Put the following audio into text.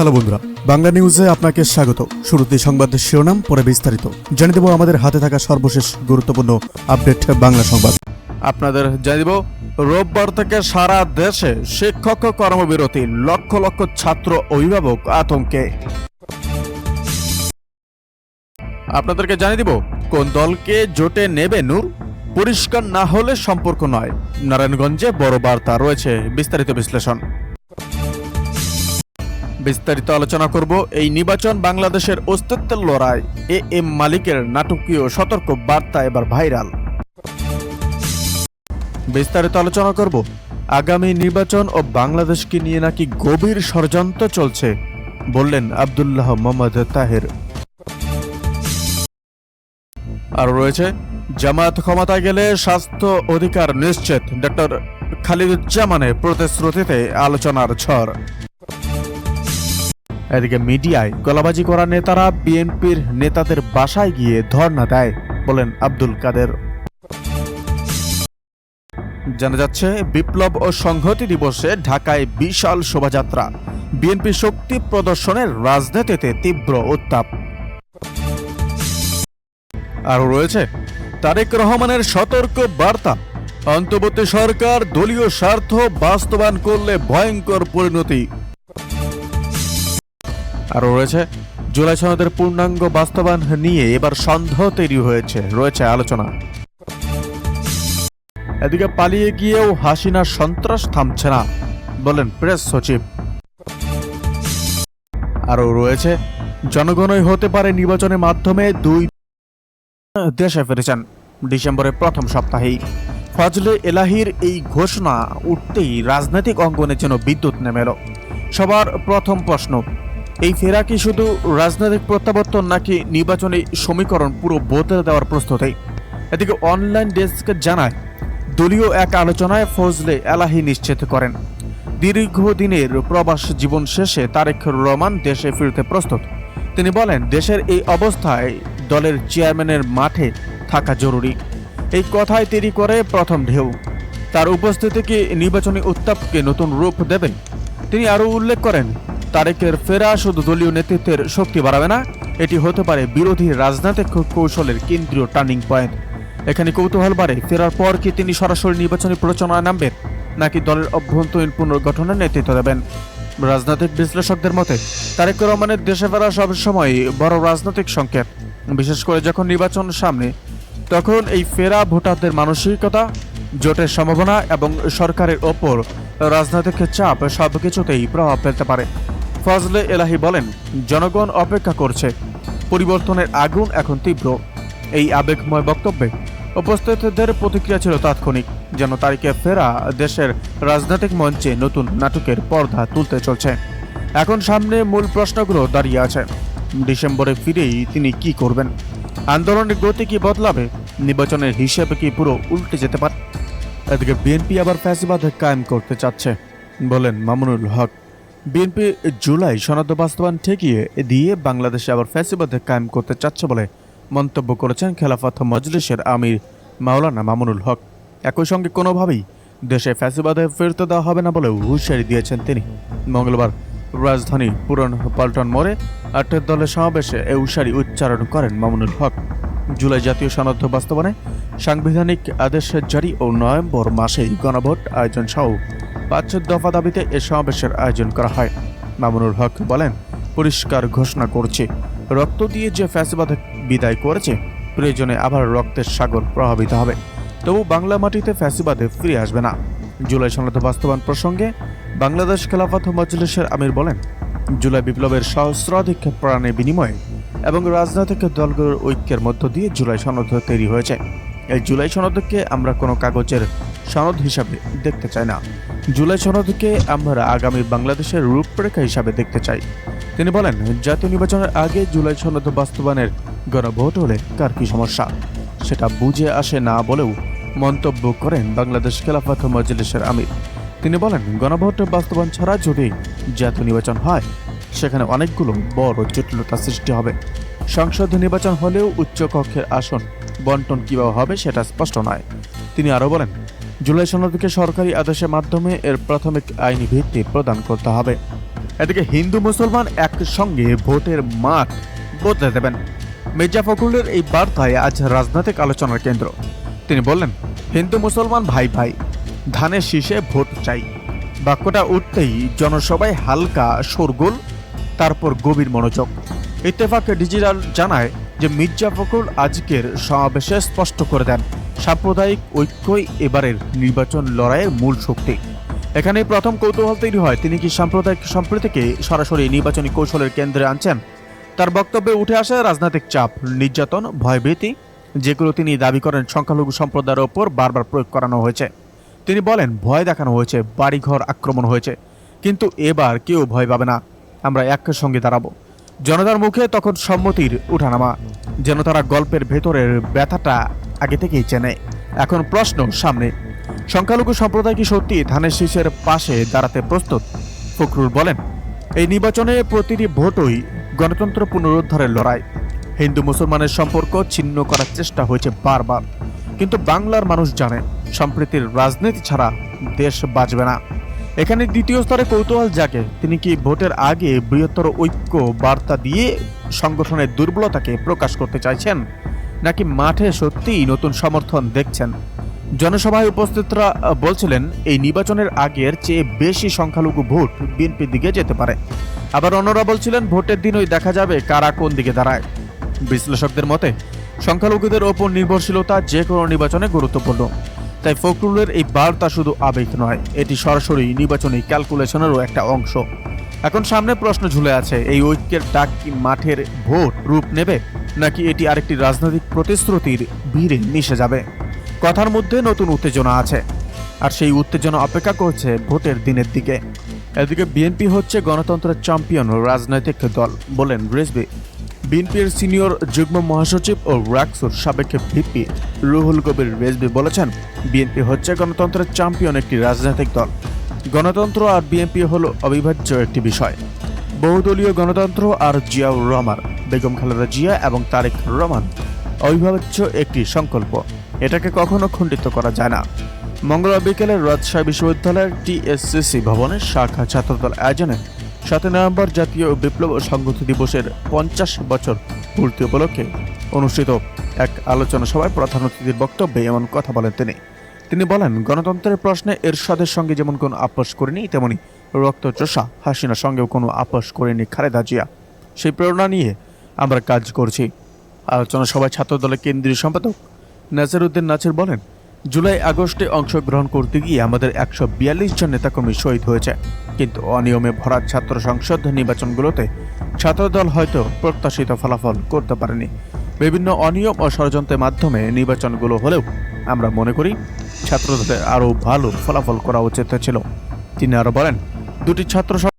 Hello বন্ধুরা, বাংলা নিউজে আপনাকে স্বাগত। শুরুতে সংবাদের শিরোনাম, পরে বিস্তারিত। জানিয়ে দেব আমাদের হাতে থাকা সর্বশেষ গুরুত্বপূর্ণ আপডেট বাংলা সংবাদ। আপনাদের জানিয়ে দেব, রোববার থেকে সারা দেশে শিক্ষক কর্মবিরতি, লক্ষ লক্ষ ছাত্র অভিভাবক আতঙ্কে। আপনাদেরকে জানিয়ে দিব, কোন দলকে জোটে নেবে নূর? পরিষ্কার না হলে সম্পর্ক নয়। নারায়ণগঞ্জে বড় বার্তা রয়েছে, বিস্তারিত বিশ্লেষণ। বিস্তারিত আলোচনা করব এই নির্বাচন বাংলাদেশের অস্তিত্বের লড়াই। এ এম মালিকের নাটকীয় সতর্ক বার্তা এবার ভাইরাল। বিস্তারিত আলোচনা করব, আগামী নির্বাচন ও বাংলাদেশকে নিয়ে নাকি গভীর ষড়যন্ত্র চলছে, বললেন আব্দুল্লাহ মোহাম্মদ তাহের। আর রয়েছে, জামায়াত ক্ষমতায় গেলে স্বাস্থ্য অধিকার নিশ্চিত ডক্টর খালিদুজ্জামানের প্রতিশ্রুতিতে আলোচনার ঝড়। এদিকে মিডিয়ায় গলাবাজি করা নেতারা বিএনপির নেতাদের বাসায় গিয়ে ধর্ণা দেয়, বলেন আব্দুল কাদের। জানা যাচ্ছে, বিপ্লব ও সংহতি দিবসে ঢাকায় বিশাল শোভাযাত্রা। বিএনপি শক্তি প্রদর্শনের রাজনীতিতে তীব্র উত্তাপ। আরও রয়েছে, তারেক রহমানের সতর্ক বার্তা। অন্তর্বর্তী সরকার দলীয় স্বার্থ বাস্তবায়ন করলে ভয়ঙ্কর পরিণতি। আরও রয়েছে। জুলাই সনদের পূর্ণাঙ্গ বাস্তবায়ন নিয়ে এবার সন্দেহ তৈরি হয়েছে, রয়েছে আলোচনা। এদিকে পালিয়ে গিয়েও হাসিনার সন্ত্রাস থামছে না, বলেন প্রেস সচিব। আরও রয়েছে, জনগণই হতে পারে নির্বাচনের মাধ্যমে দুই দেশে ফিরেছেন, ডিসেম্বরের প্রথম সপ্তাহেই। ফজলে এলাহির এই ঘোষণা উঠতেই রাজনৈতিক অঙ্গনে যেন বিদ্যুৎ নেমে এলো সবার প্রথম প্রশ্ন এই ফেরা কি শুধু রাজনৈতিক প্রত্যাবর্তন নাকি নির্বাচনী সমীকরণ পুরো বদলে দেওয়ার প্রস্তুতি? এদিকে অনলাইন ডেস্ক জানায়, দলীয় এক আলোচনায় ফজলে এলাহি নিশ্চিত করেন। দীর্ঘদিনের প্রবাস জীবন শেষে তারেক রহমান দেশে ফিরতে প্রস্তুত। তিনি বলেন, দেশের এই অবস্থায় দলের চেয়ারম্যানের মাঠে থাকা জরুরি। এই কথাই তিনি করে প্রথম ঢেউ। তার উপস্থিতি কি নির্বাচনী উত্তাপকে নতুন রূপ দেবে তিনি আরও উল্লেখ করেন তারেকের ফেরা শুধু দলীয় নেতৃত্বের শক্তি বাড়াবে না, এটি হতে পারে বিরোধী রাজনৈতিক কৌশলের কেন্দ্রীয় টার্নিং পয়েন্ট। এখানে কৌতূহল বাড়ে, ফেরার পর কি তিনি সরাসরি নির্বাচনী প্রচারণায় নামবেন, নাকি দলের অভ্যন্তরীণ পুনর্গঠনের নেতৃত্ব দেবেন? রাজনৈতিক বিশ্লেষকদের মতে, তারেক রহমানের দেশে ফেরা সবসময় বড় রাজনৈতিক সংকেত। বিশেষ করে যখন নির্বাচন সামনে, তখন এই ফেরা ভোটারদের মানসিকতা, জোটের সম্ভাবনা এবং সরকারের ওপর রাজনৈতিক চাপ সবকিছুতেই প্রভাব ফেলতে পারে। ফজলে এলাহি বলেন, জনগণ অপেক্ষা করছে। পরিবর্তনের আগুন এখন তীব্র। এই আবেগময় বক্তব্যে উপস্থিতদের প্রতিক্রিয়া ছিল তাৎক্ষণিক, যেন তারিখে ফেরা দেশের রাজনৈতিক মঞ্চে নতুন নাটকের পর্দা তুলতে চলছে। এখন সামনে মূল প্রশ্নগুলো দাঁড়িয়ে আছে। ডিসেম্বরে ফিরেই তিনি কি করবেন? আন্দোলনের গতি কি বদলাবে? নির্বাচনের হিসেবে কি পুরো উল্টে যেতে পারে? এদিকে বিএনপি আবার ফ্যাসিবাদ কায়েম করতে চাচ্ছে, বলেন মামুনুল হক। বিএনপি জুলাই সনদ বাস্তবায়ন ঠেকিয়ে দিয়ে বাংলাদেশে আবার ফ্যাসিবাদে কায়েম করতে চাচ্ছে বলে মন্তব্য করেছেন খেলাফত মজলিসের আমির মাওলানা মামুনুল হক। একই সঙ্গে কোনোভাবেই দেশে ফ্যাসিবাদে ফিরতে দেওয়া হবে না বলেও হুঁশিয়ারি দিয়েছেন তিনি। মঙ্গলবার রাজধানী পুরন পাল্টন মোড়ে আটের দলের সমাবেশে এ হুঁশিয়ারি উচ্চারণ করেন মামুনুল হক। জুলাই জাতীয় সনদ বাস্তবায়নে সাংবিধানিক আদেশ জারি ও নভেম্বর মাসেই গণভোট আয়োজন সহ পাঁচ দফা দাবিতে এ সমাবেশের আয়োজন করা হয়। মামুনুল হক বলেন, পরিষ্কার ঘোষণা করছে। রক্ত দিয়ে যে ফ্যাসিবাদ বিদায় করেছে, প্রয়োজনে আবার রক্তের সাগর প্রভাবিত হবে। তবু বাংলা মাটিতে ফ্যাসিবাদে ফিরে আসবে না। জুলাই সনদ বাস্তবায়ন প্রসঙ্গে বাংলাদেশ খেলাফত মজলিসের আমির বলেন, জুলাই বিপ্লবের সহস্রাধিক প্রাণের বিনিময়ে এবং রাজনৈতিক দলগুলোর ঐক্যের মধ্য দিয়ে জুলাই সনদ তৈরি হয়েছে। এই জুলাই সনদকে আমরা কোনো কাগজের সনদ হিসাবে দেখতে চাই না। জুলাই সনদকে আমরা আগামী বাংলাদেশের রূপরেখা হিসাবে দেখতে চাই। তিনি বলেন, জাতীয় নির্বাচনের আগে জুলাই সনদ বাস্তবায়নের গণভোট হলে কার কি সমস্যা? সেটা বুঝে আসে না বলেও মন্তব্য করেন বাংলাদেশ খেলাফত মজলিসের আমির। তিনি বলেন, গণভোট বাস্তবায়ন ছাড়া যদি জাতীয় নির্বাচন হয়, সেখানে অনেকগুলো বড় জটিলতা সৃষ্টি হবে। সংসদ নির্বাচন হলেও উচ্চ কক্ষের আসন বন্টন কীভাবে হবে সেটা স্পষ্ট নয়। তিনি আরও বলেন জুলাই সনদকে সরকারি আদেশের মাধ্যমে এর প্রাথমিক আইনি ভিত্তি প্রদান করতে হবে। এদিকে হিন্দু মুসলমান একসঙ্গে ভোটের মাঠ বদলে দেবেন। মির্জা ফখরুলের এই বার্তায় আজ রাজনৈতিক আলোচনার কেন্দ্র। তিনি বললেন, হিন্দু মুসলমান ভাই ভাই, ধানের শীষে ভোট চাই। বাক্যটা উঠতেই জনসভায় হালকা শোরগোল, তারপর গভীর মনোযোগ। ইত্তেফাক ডিজিটাল জানায় যে মির্জা ফখরুল আজকের সমাবেশে স্পষ্ট করে দেন। সাম্প্রদায়িক ঐক্যই এবারের নির্বাচন লড়াইয়ের মূল শক্তি। এখানে প্রথম কৌতূহল তৈরি হয়, তিনি কি সাম্প্রদায়িক সম্প্রীতিকে সরাসরি নির্বাচনী কৌশলের কেন্দ্রে আনছেন? তার বক্তব্যে উঠে আসে রাজনৈতিক চাপ, নির্যাতন, ভয়ভীতি, যেগুলো তিনি দাবি করেন সংখ্যালঘু সম্প্রদায়ের ওপর বারবার প্রয়োগ করানো হয়েছে। তিনি বলেন, ভয় দেখানো হয়েছে, বাড়িঘর আক্রমণ হয়েছে, কিন্তু এবার কেউ ভয় পাবে না, আমরা একের সঙ্গে দাঁড়াবো। জনতার মুখে তখন সম্মতির উঠানামা, যেন তারা গল্পের ভেতরের ব্যথাটা আগে থেকেই চেনে। এখন প্রশ্ন সামনে। সংখ্যালঘু সম্প্রদায় কি সত্যি ধানের শীষের পাশে দাঁড়াতে প্রস্তুত? ফখরুল বলেন, এই নির্বাচনে প্রতিটি ভোটই গণতন্ত্র পুনরুদ্ধারের লড়াই। হিন্দু মুসলমানের সম্পর্ক ছিন্ন করার চেষ্টা হয়েছে বারবার। কিন্তু বাংলার মানুষ জানে, সম্প্রীতির রাজনীতি ছাড়া দেশ বাঁচবে না। এখানে দ্বিতীয় স্তরে কৌতূহল জাগে, তিনি কি ভোটের আগে বৃহত্তর ঐক্য বার্তা দিয়ে সংগঠনের দুর্বলতাকে প্রকাশ করতে চাইছেন? নাকি মাঠে সত্যিই নতুন সমর্থন দেখছেন? জনসভায় উপস্থিতরা বলছিলেন, এই নির্বাচনের আগের চেয়ে বেশি সংখ্যালঘু ভোট বিএনপির দিকে যেতে পারে। আবার অন্যরা বলছিলেন, ভোটের দিনই দেখা যাবে কারা কোন দিকে দাঁড়ায়। বিশ্লেষকদের মতে, সংখ্যালঘুদের ওপর নির্ভরশীলতা যে কোনো নির্বাচনে গুরুত্বপূর্ণ। তাই ফখরুলের এই বার্তা শুধু আবেগ নয়, এটি সরাসরি নির্বাচনী ক্যালকুলেশনেরও একটা অংশ। এখন সামনে প্রশ্ন ঝুলে আছে, এই ঐক্যের ডাক কি মাঠের ভোট রূপ নেবে? নাকি এটি আরেকটি রাজনৈতিক প্রতিশ্রুতির ভিড়ে মিশে যাবে? কথার মধ্যে নতুন উত্তেজনা আছে, আর সেই উত্তেজনা অপেক্ষা করছে ভোটের দিনের দিকে। এদিকে বিএনপি হচ্ছে গণতন্ত্রের চ্যাম্পিয়ন রাজনৈতিক দল বলেন রেসবি বিএনপির সিনিয়র যুগ্ম মহাসচিব ও রাকসুর সাবেক ভিপি রুহুল কবির রেজবি বলেছেন, বিএনপি হচ্ছে গণতন্ত্রের চ্যাম্পিয়ন একটি রাজনৈতিক দল। গণতন্ত্র আর বিএনপি হলো অবিভাজ্য একটি বিষয়। বহুদলীয় গণতন্ত্র আর জিয়াউর রহমান বেগম খালেদা জিয়া এবং তারেক রহমান। অবিভাজ্য একটি সংকল্প। এটাকে কখনো খণ্ডিত করা যায় না। মঙ্গলবার বিকেলে রাজশাহী বিশ্ববিদ্যালয়ের টিএসসিসি ভবনে শাখা ছাত্রদল আয়োজনে সাতই নভেম্বর জাতীয় বিপ্লব সংহতি দিবসের পঞ্চাশ বছর পূর্তি উপলক্ষে অনুষ্ঠিত এক আলোচনা সভায় প্রধান অতিথির বক্তব্যে এমন কথা বলেন তিনি। তিনি বলেন, গণতন্ত্রের প্রশ্নে এরশাদের সঙ্গে যেমন কোনো আপোষ করেনি, তেমনি রক্তচোষা হাসিনার সঙ্গেও কোনো আপোষ করেনি খালেদা জিয়া। সেই প্রেরণা নিয়ে আমরা কাজ করছি। আলোচনা সভায় ছাত্র দলের কেন্দ্রীয় সম্পাদক নাজারুদ্দিন নাছির বলেন, জুলাই আগস্টে অংশগ্রহণ করতে গিয়ে আমাদের একশো বিয়াল্লিশ জন নেতাকর্মী শহীদ হয়েছে। কিন্তু অনিয়মে ভরা ছাত্র সংসদ নির্বাচনগুলোতে ছাত্রদল হয়তো প্রত্যাশিত ফলাফল করতে পারেনি। বিভিন্ন অনিয়ম ও ষড়যন্ত্রের মাধ্যমে নির্বাচনগুলো হলেও আমরা মনে করি ছাত্রদলের আরও ভালো ফলাফল করা উচিত ছিল। তিনি আরও বলেন, দুটি ছাত্র